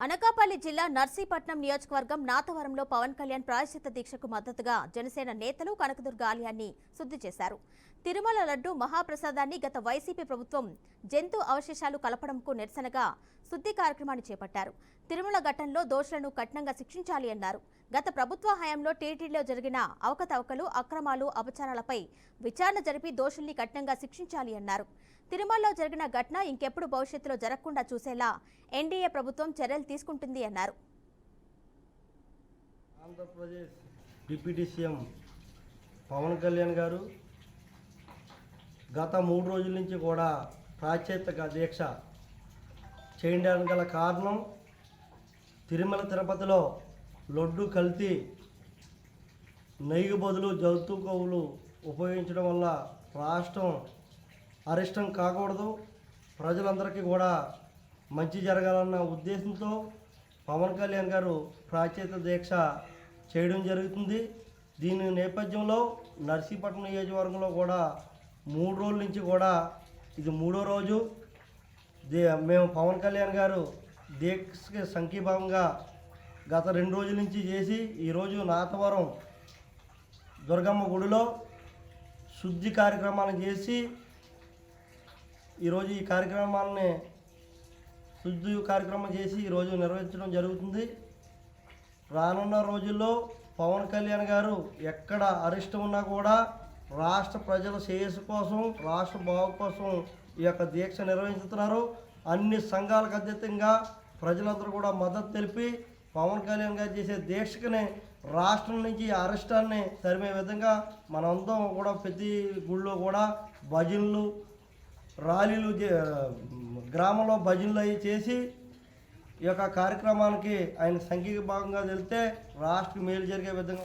అనకాపల్లి జిల్లా నర్సీపట్నం నియోజకవర్గం నాతవరంలో పవన్ కళ్యాణ్ ప్రాయశ్చిత దీక్షకు మద్దతుగా జనసేన నేతలు కనకదుర్గ ఆలయాన్ని శుద్ధి చేశారు. తిరుమల లడ్డు మహాప్రసాదాన్ని గత వైసీపీ ప్రభుత్వం జంతు అవశేషాలు కలపడంకు నిరసనగా శుద్ధి కార్యక్రమాన్ని చేపట్టారు. తిరుమల ఘట్టంలో దోషులను కఠినంగా శిక్షించాలి అన్నారు. గత ప్రభుత్వ హయాంలో టీటీడీలో జరిగిన అవకతవకలు అక్రమాలు అపచారాలపై విచారణ జరిపి దోషుల్ని కఠినంగా శిక్షించాలి అన్నారు. తిరుమలలో జరిగిన ఘటన ఇంకెప్పుడు భవిష్యత్తులో జరగకుండా చూసేలా ఎన్డీఏ ప్రభుత్వం చర్యలు తీసుకుంటుంది అన్నారు. ఆంధ్రప్రదేశ్ డిప్యూటీ సీఎం పవన్ కళ్యాణ్ గారు గత మూడు రోజుల నుంచి కూడా ప్రాచేతక దీక్ష చేయడానికి గల కారణం తిరుమల తిరుపతిలో లొడ్డు కల్తీ నెయ్యి బదులు జంతు ఉపయోగించడం వల్ల రాష్ట్రం అరిష్టం కాకూడదు. ప్రజలందరికీ కూడా మంచి జరగాలన్న ఉద్దేశంతో పవన్ కళ్యాణ్ గారు ప్రాచేత దీక్ష చేయడం జరుగుతుంది. దీని నేపథ్యంలో నర్సీపట్నం నియోజకవర్గంలో కూడా మూడు రోజుల నుంచి కూడా ఇది మూడో రోజు. మేము పవన్ కళ్యాణ్ గారు దీక్షకి సంఘీభావంగా గత రెండు రోజుల నుంచి చేసి ఈరోజు నాతవరం దుర్గమ్మ గుడిలో శుద్ధి కార్యక్రమాలు చేసి ఈరోజు ఈ కార్యక్రమాలని శుద్ధి కార్యక్రమం చేసి ఈరోజు నిర్వహించడం జరుగుతుంది. రానున్న రోజుల్లో పవన్ కళ్యాణ్ గారు ఎక్కడ అరిష్టం ఉన్నా కూడా రాష్ట్ర ప్రజల శ్రేయస్సు కోసం రాష్ట్ర బాగు కోసం ఈ యొక్క దీక్ష నిర్వహిస్తున్నారు. అన్ని సంఘాలకు అతీతంగా ప్రజలందరూ కూడా మద్దతు తెలిపి పవన్ కళ్యాణ్ గారు చేసే దీక్షకుని రాష్ట్రం నుంచి అరెస్టాన్ని తరిమే విధంగా మనందరం కూడా ప్రతి గుళ్ళో కూడా భజనలు ర్యాలీలు గ్రామంలో భజనలు అవి చేసి ఈ యొక్క కార్యక్రమానికి ఆయన సంఘీభాగంగా వెళ్తే రాష్ట్రం మేలు జరిగే విధంగా